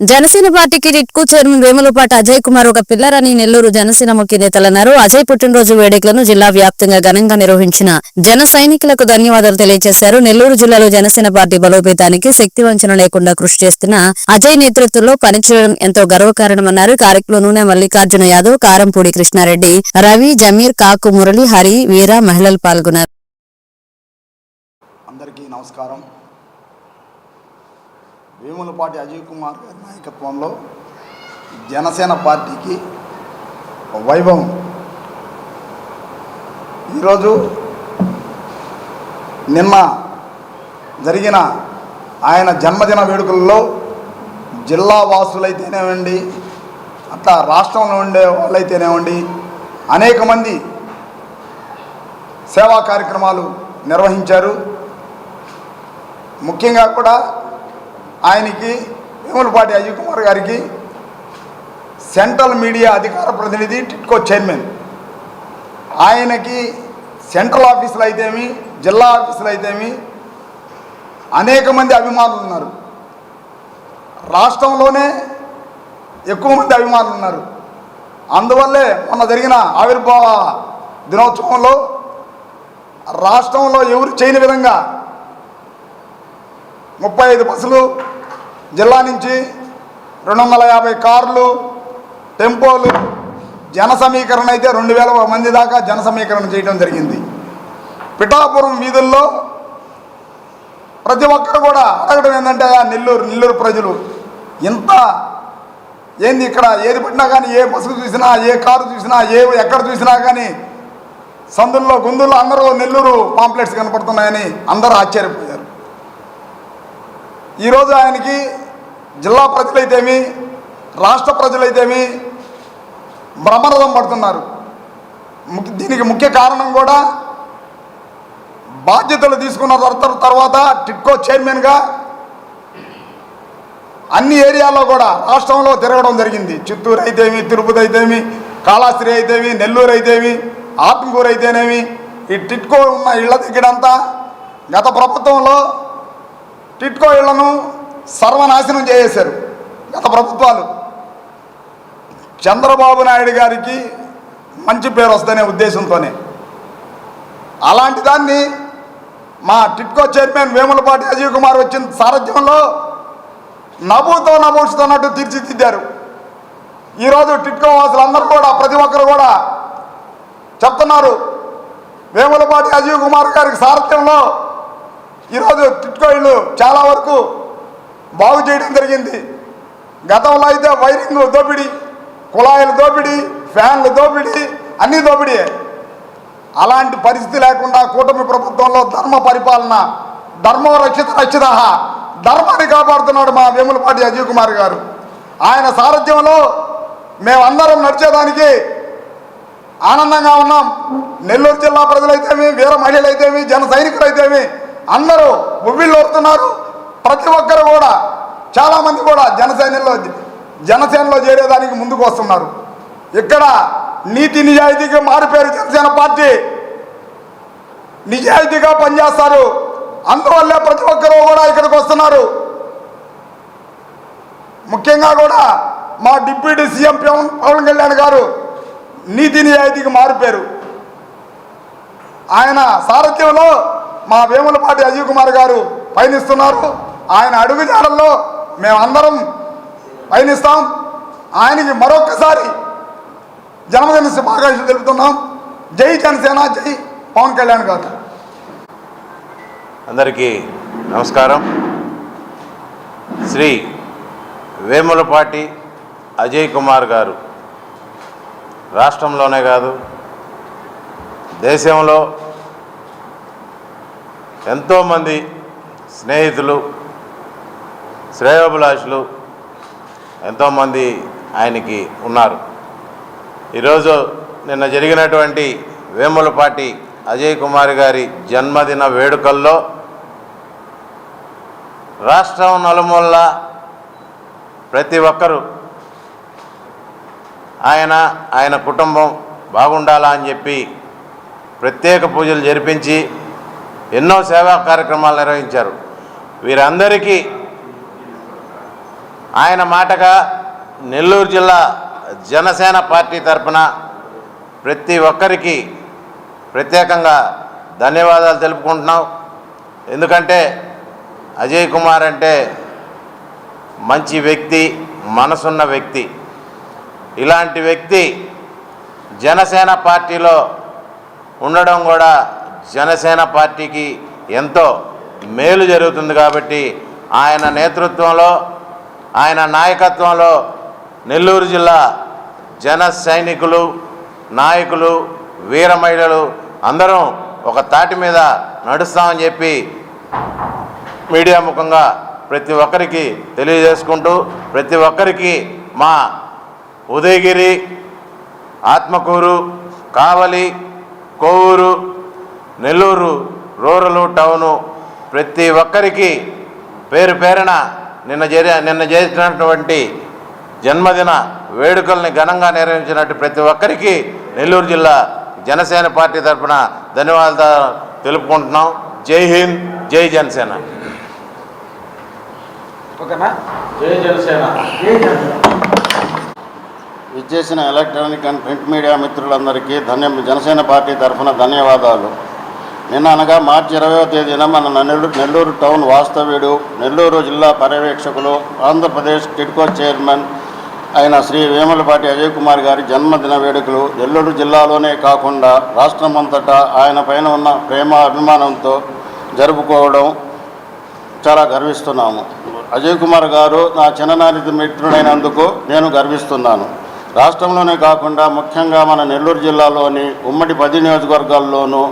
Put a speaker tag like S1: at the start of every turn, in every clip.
S1: జనసేన పార్టీకి రిట్కు చైర్మన్ వేములపాటి అజయ్ కుమార్ ఒక పిల్లరని నెల్లూరు జనసేన ముఖ్య నేతలన్నారు అజయ్ పుట్టినరోజు వేడుకలను జిల్లా వ్యాప్తంగా ఘనంగా నిర్వహించిన జన సైనికులకు ధన్యవాదాలు తెలియజేశారు. నెల్లూరు జిల్లాలో జనసేన పార్టీ బలోపేతానికి శక్తి వంచన లేకుండా కృషి చేస్తున్న అజయ్ నేతృత్వంలో పనిచేయడం ఎంతో గర్వకారణమన్నారు. కార్యక్రమంలో నూనె మల్లికార్జున యాదవ్ కారంపూడి కృష్ణారెడ్డి రవి జమీర్ కాకు మురళి హరి వీర మహిళలు పాల్గొన్నారు.
S2: అందరికీ నమస్కారం. వేములపాటి అజయ్ కుమార్ గారి నాయకత్వంలో జనసేన పార్టీకి వైభవం. ఈరోజు నిన్న జరిగిన ఆయన జన్మదిన వేడుకల్లో జిల్లా వాసులైతేనేవండి అట్లా రాష్ట్రంలో ఉండే వాళ్ళైతేనేవండి అనేక మంది సేవా కార్యక్రమాలు నిర్వహించారు. ముఖ్యంగా కూడా ఆయనకి వేములపాటి అజయ్ కుమార్ గారికి సెంట్రల్ మీడియా అధికార ప్రతినిధి టిట్కో చైర్మన్. ఆయనకి సెంట్రల్ ఆఫీసులు అయితేమి జిల్లా ఆఫీసులు అయితేమి అనేక మంది అభిమానులు ఉన్నారు. రాష్ట్రంలోనే ఎక్కువ మంది అభిమానులు ఉన్నారు. అందువల్లే మొన్న జరిగిన ఆవిర్భావ దినోత్సవంలో రాష్ట్రంలో ఎవరు చేయని విధంగా ముప్పై ఐదు బస్సులు జిల్లా నుంచి రెండు వందల యాభై కార్లు టెంపోలు జన సమీకరణ అయితే రెండు వేల మంది దాకా జన సమీకరణ చేయడం జరిగింది. పిఠాపురం వీధుల్లో ప్రతి ఒక్కరు కూడా అడగడం ఏంటంటే ఆ నెల్లూరు నెల్లూరు ప్రజలు ఇంత ఏంది ఇక్కడ? ఏది పట్టినా కానీ ఏ బస్సు చూసినా ఏ కారు చూసినా ఏ ఎక్కడ చూసినా కానీ సందుల్లో గుందుల్లో అందరూ నెల్లూరు పాంప్లెట్స్ కనపడుతున్నాయని అందరూ ఆశ్చర్యపోయారు. ఈరోజు ఆయనకి జిల్లా ప్రజలైతేమి రాష్ట్ర ప్రజలైతేమి భ్రమరథం పడుతున్నారు. దీనికి ముఖ్య కారణం కూడా బాధ్యతలు తీసుకున్న తర్వాత టిట్కో చైర్మన్గా అన్ని ఏరియాల్లో కూడా రాష్ట్రంలో తిరగడం జరిగింది. చిత్తూరు అయితేమి తిరుపతి అయితేమి కాళాస్త్రి అయితేమి నెల్లూరు అయితేమి ఆత్మకూరు అయితేనేమి ఈ టిట్కో ఉన్న ఇళ్ళ దగ్గరంతా గత ప్రభుత్వంలో టిట్కో ఇళ్ళను సర్వనాశనం చేసేశారు గత ప్రభుత్వాలు. చంద్రబాబు నాయుడు గారికి మంచి పేరు వస్తుందనే ఉద్దేశంతోనే. అలాంటి దాన్ని మా టిట్కో చైర్మన్ వేములపాటి అజయ్ కుమార్ వచ్చిన సారథ్యంలో నవ్వుతో నవ్వుతున్నట్టు తీర్చిదిద్దారు. ఈరోజు టిట్కో వాసులు అందరూ కూడా ప్రతి ఒక్కరు కూడా చెప్తున్నారు. వేములపాటి అజయ్ కుమార్ గారికి సారథ్యంలో ఈరోజు టిట్కో చాలా వరకు బాగు చేయడం జరిగింది. గతంలో అయితే వైరింగ్ దోపిడీ కుళాయిల దోపిడీ ఫ్యాన్లు దోపిడీ అన్నీ దోపిడీ అలాంటి పరిస్థితి లేకుండా కూటమి ప్రభుత్వంలో ధర్మ పరిపాలన ధర్మం రక్షిత రక్షిత ధర్మాన్ని కాపాడుతున్నాడు మా వేములపాటి అజయ్ కుమార్ గారు. ఆయన సారథ్యంలో మేమందరం నడిచేదానికి ఆనందంగా ఉన్నాం. నెల్లూరు జిల్లా ప్రజలైతేమి వీర మహిళలైతేమి జన సైనికులైతేమి అందరూ ఉవ్విళ్ళొస్తున్నారు ప్రతి ఒక్కరు కూడా చాలామంది కూడా జనసేనలో జనసేనలో చేరేదానికి ముందుకు వస్తున్నారు. ఇక్కడ నీతి నిజాయితీకి మారిపోయారు జనసేన పార్టీ. నిజాయితీగా పనిచేస్తారు. అందువల్లే ప్రతి ఒక్కరూ కూడా ఇక్కడికి వస్తున్నారు. ముఖ్యంగా కూడా మా డిప్యూటీ సీఎం పవన్ పవన్ కళ్యాణ్ గారు నీతి నిజాయితీకి మారిపోయారు. ఆయన సారథ్యంలో మా వేములపాటి అజయ్ కుమార్ గారు పయనిస్తున్నారు. ఆయన అడుగుజాడల్లో మేమందరం పయనిస్తాం. ఆయనకి మరొక్కసారి జన్మదిన శుభాకాంక్షలు తెలుపుతున్నాం. జై జనసేన జై పవన్ కళ్యాణ్ గారు.
S3: అందరికీ నమస్కారం. శ్రీ వేములపాటి అజయ్ కుమార్ గారు రాష్ట్రంలోనే కాదు దేశంలో ఎంతోమంది స్నేహితులు శ్రేయోభిలాషులు ఎంతోమంది ఆయనకి ఉన్నారు. ఈరోజు నిన్న జరిగినటువంటి వేములపాటి అజయ్ కుమార్ గారి జన్మదిన వేడుకల్లో రాష్ట్రం నలుమూల ప్రతి ఒక్కరూ ఆయన ఆయన కుటుంబం బాగుండాలా అని చెప్పి ప్రత్యేక పూజలు జరిపించి ఎన్నో సేవా కార్యక్రమాలు నిర్వహించారు. వీరందరికీ ఆయన మాటగా నెల్లూరు జిల్లా జనసేన పార్టీ తరపున ప్రతి ఒక్కరికి ప్రత్యేకంగా ధన్యవాదాలు తెలుపుకుంటున్నాం. ఎందుకంటే అజయ్ కుమార్ అంటే మంచి వ్యక్తి మనసున్న వ్యక్తి. ఇలాంటి వ్యక్తి జనసేన పార్టీలో ఉండడం కూడా జనసేన పార్టీకి ఎంతో మేలు జరుగుతుంది కాబట్టి ఆయన నేతృత్వంలో ఆయన నాయకత్వంలో నెల్లూరు జిల్లా జన సైనికులు నాయకులు వీర మహిళలు అందరం ఒక తాటి మీద నడుస్తామని చెప్పి మీడియా ముఖంగా ప్రతి ఒక్కరికి తెలియజేసుకుంటూ ప్రతి ఒక్కరికి మా ఉదయగిరి ఆత్మకూరు కావలి కోవూరు నెల్లూరు రూరల్ టౌను ప్రతి ఒక్కరికి పేరు పేరున నిన్న జరి నిన్న చేసినటువంటి జన్మదిన వేడుకల్ని ఘనంగా నిర్వహించినట్టు ప్రతి ఒక్కరికి నెల్లూరు జిల్లా జనసేన పార్టీ తరఫున ధన్యవాదాలు తెలుపుకుంటున్నాం. జై హింద్ జై జనసేన.
S4: ఓకేనా?
S3: జై జనసేన.
S5: విచ్చేసిన ఎలక్ట్రానిక్ అండ్ ప్రింట్ మీడియా మిత్రులందరికీ ధన్య జనసేన పార్టీ తరఫున ధన్యవాదాలు. నిన్న అనగా మార్చి ఇరవైవ తేదీన మన నెల్లూరు నెల్లూరు టౌన్ వాస్తవ్యుడు నెల్లూరు జిల్లా పర్యవేక్షకులు ఆంధ్రప్రదేశ్ టిడ్కో చైర్మన్ అయిన శ్రీ వేములపాటి అజయ్ కుమార్ గారి జన్మదిన వేడుకలు నెల్లూరు జిల్లాలోనే కాకుండా రాష్ట్రమంతటా ఆయన పైన ఉన్న ప్రేమ అభిమానంతో జరుపుకోవడం చాలా గర్విస్తున్నాము. అజయ్ కుమార్ గారు నా చిన్ననాటి మిత్రుడైనందుకు నేను గర్విస్తున్నాను. రాష్ట్రంలోనే కాకుండా ముఖ్యంగా మన నెల్లూరు జిల్లాలోని ఉమ్మడి పది నియోజకవర్గాల్లోనూ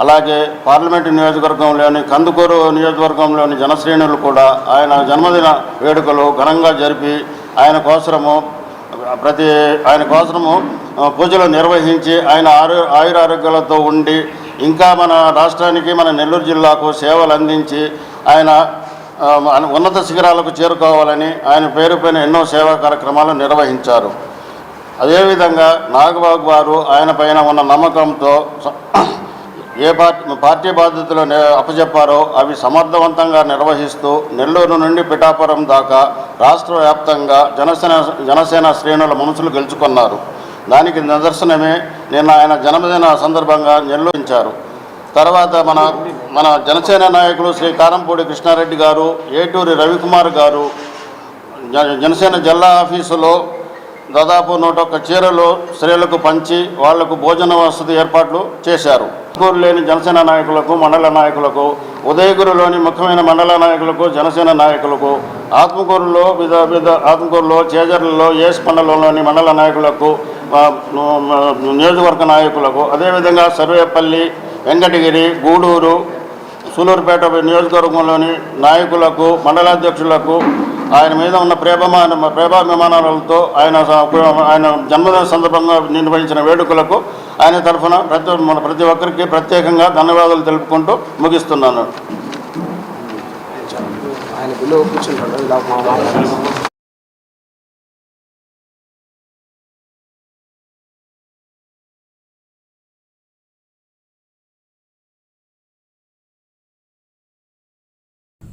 S5: అలాగే పార్లమెంటు నియోజకవర్గంలోని కందుకూరు నియోజకవర్గంలోని జనశ్రేణులు కూడా ఆయన జన్మదిన వేడుకలు ఘనంగా జరిపి ఆయన కోసరము ప్రతి ఆయన కోసరము పూజలు నిర్వహించి ఆయన ఆరు ఆయురారోగ్యాలతో ఉండి ఇంకా మన రాష్ట్రానికి మన నెల్లూరు జిల్లాకు సేవలు అందించి ఆయన ఉన్నత శిఖరాలకు చేరుకోవాలని ఆయన పేరు పైన ఎన్నో సేవా కార్యక్రమాలు నిర్వహించారు. అదేవిధంగా నాగబాబు గారు ఆయన పైన ఉన్న నమ్మకంతో ఏ పార్టీ పార్టీ బాధ్యతలు అప్పచెప్పారో అవి సమర్థవంతంగా నిర్వహిస్తూ నెల్లూరు నుండి పిఠాపురం దాకా రాష్ట్ర వ్యాప్తంగా జనసేన జనసేన శ్రేణుల మనసులు గెలుచుకున్నారు. దానికి నిదర్శనమే నిన్న ఆయన జన్మదిన సందర్భంగా నిర్వహించారు తర్వాత మన మన జనసేన నాయకులు శ్రీ కారంపూడి కృష్ణారెడ్డి గారు ఏటూరి రవికుమార్ గారు జనసేన జిల్లా ఆఫీసులో దాదాపు నూట ఒక్క చీరలు స్త్రీలకు పంచి వాళ్ళకు భోజన వసతి ఏర్పాట్లు చేశారు. ఊరు లేని జనసేన నాయకులకు మండల నాయకులకు ఉదయగిరిలోని ముఖ్యమైన మండల నాయకులకు జనసేన నాయకులకు ఆత్మకూరులో వివిధ వివిధ ఆత్మకూరులో చేజర్లలో ఏస్ మండలంలోని మండల నాయకులకు నియోజకవర్గ నాయకులకు అదేవిధంగా సర్వేపల్లి వెంకటగిరి గూడూరు సూలూరుపేట నియోజకవర్గంలోని నాయకులకు మండలాధ్యక్షులకు ఆయన మీద ఉన్న ప్రేమమాన ప్రేమాభిమానాలతో ఆయన ఆయన జన్మదిన సందర్భంగా నిర్వహించిన వేడుకలకు ఆయన తరఫున ప్రతి మన ప్రతి ఒక్కరికి ప్రత్యేకంగా ధన్యవాదాలు తెలుపుకుంటూ ముగిస్తున్నాను.